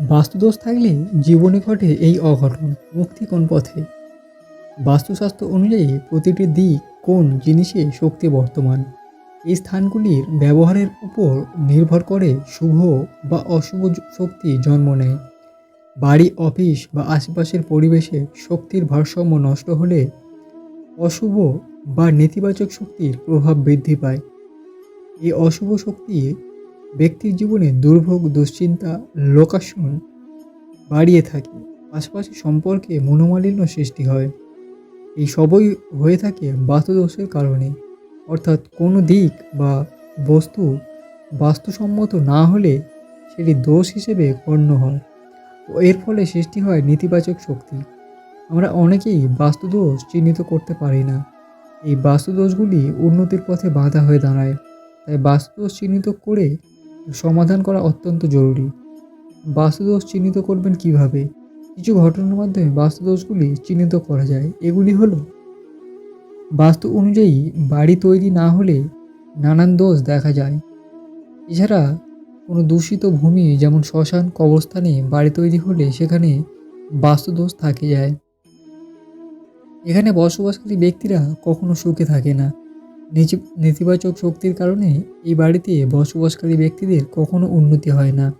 বাস্তুদোষ থাকলে জীবনে ঘটে এই অঘটন, মুক্তি কোন পথে? বাস্তুশাস্ত্র অনুযায়ী প্রতিটি দিক কোন জিনিসে শক্তি বর্তমান? এই স্থানগুলির ব্যবহারের উপর নির্ভর করে শুভ বা অশুভ শক্তি জন্ম নেয়। বাড়ি, অফিস বা আশেপাশের পরিবেশে শক্তির ভারসাম্য নষ্ট হলে অশুভ বা নেতিবাচক শক্তির প্রভাব বৃদ্ধি পায়। এই অশুভ শক্তি ব্যক্তির জীবনে দুর্ভোগ, দুশ্চিন্তা লোকাশন বাড়িয়ে থাকে। পাশাপাশি সম্পর্কে মনোমালিন্য সৃষ্টি হয়। এই সবই হয়ে থাকে বাস্তুদোষের কারণে। অর্থাৎ কোনো দিক বা বস্তু বাস্তুসম্মত না হলে সেটি দোষ হিসেবে গণ্য হয় ও এর ফলে সৃষ্টি হয় নেতিবাচক শক্তি। আমরা অনেকেই বাস্তুদোষ চিহ্নিত করতে পারি না। এই বাস্তুদোষগুলি উন্নতির পথে বাধা হয়ে দাঁড়ায়। তাই বাস্তুদোষ চিহ্নিত করে সমাধান করা অত্যন্ত জরুরি। বাস্তুদোষ চিহ্নিত করবেন কীভাবে? কিছু ঘটনার মাধ্যমে বাস্তুদোষগুলি চিহ্নিত করা যায়। এগুলি হলো, বাস্তু অনুযায়ী বাড়ি তৈরি না হলে নানান দোষ দেখা যায়। এছাড়া কোনো দূষিত ভূমি যেমন শ্মশান, কবরস্থানে বাড়ি তৈরি হলে সেখানে বাস্তুদোষ থাকে যায়। এখানে বসবাসকারী ব্যক্তিরা কখনো সুখে থাকে না। নেতিবাচক শক্তির কারণে এই বাড়িতে বসবাসকারী ব্যক্তিদের কখনো উন্নতি হয় না।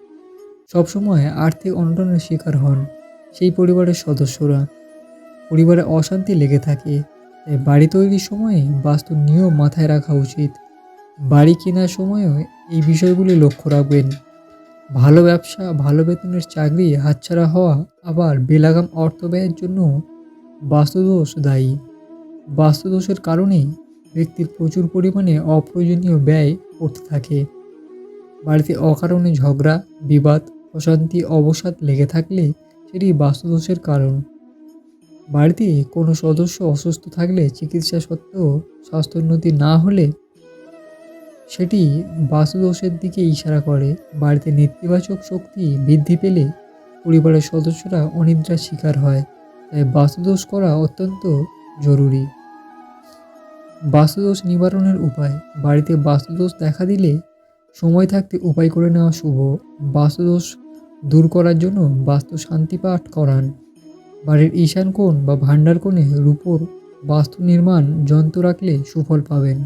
সবসময় আর্থিক অনটনের শিকার হন সেই পরিবারের সদস্যরা। পরিবারে অশান্তি লেগে থাকে, তাই বাড়ি তৈরির সময়ে বাস্তু নিয়ম মাথায় রাখা উচিত। বাড়ি কেনার সময়ও এই বিষয়গুলি লক্ষ্য রাখবেন। ভালো ব্যবসা, ভালো বেতনের চাকরি, হাতছাড়া হওয়া, আবার বেলাগাম অর্থ ব্যয়ের জন্য বাস্তুদোষ দায়ী। বাস্তুদোষের কারণেই ব্যক্তির প্রচুর পরিমাণে অপ্রয়োজনীয় ব্যয় করতে থাকে। বাড়িতে অকারণে ঝগড়া, বিবাদ, অশান্তি, অবসাদ লেগে থাকলে সেটি বাস্তুদোষের কারণ। বাড়িতে কোনো সদস্য অসুস্থ থাকলে চিকিৎসা সত্ত্বেও স্বাস্থ্যোন্নতি না হলে সেটি বাস্তুদোষের দিকে ইশারা করে। বাড়িতে নেতিবাচক শক্তি বৃদ্ধি পেলে পরিবারের সদস্যরা অনিদ্রার শিকার হয়, তাই বাস্তুদোষ করা অত্যন্ত জরুরি। বাস্তুদোষ নিবারণের উপায়। বাড়িতে বাস্তুদোষ দেখা দিলে সময় থাকতে উপায় করে নেওয়া শুভ। বাস্তুদোষ দূর করার জন্য বাস্তু শান্তি পাঠ করান। বাড়ির ঈশান কোণ বা ভাণ্ডার কোণে রূপোর বাস্তু নির্মাণ যন্ত্র রাখলে সুফল পাবেন।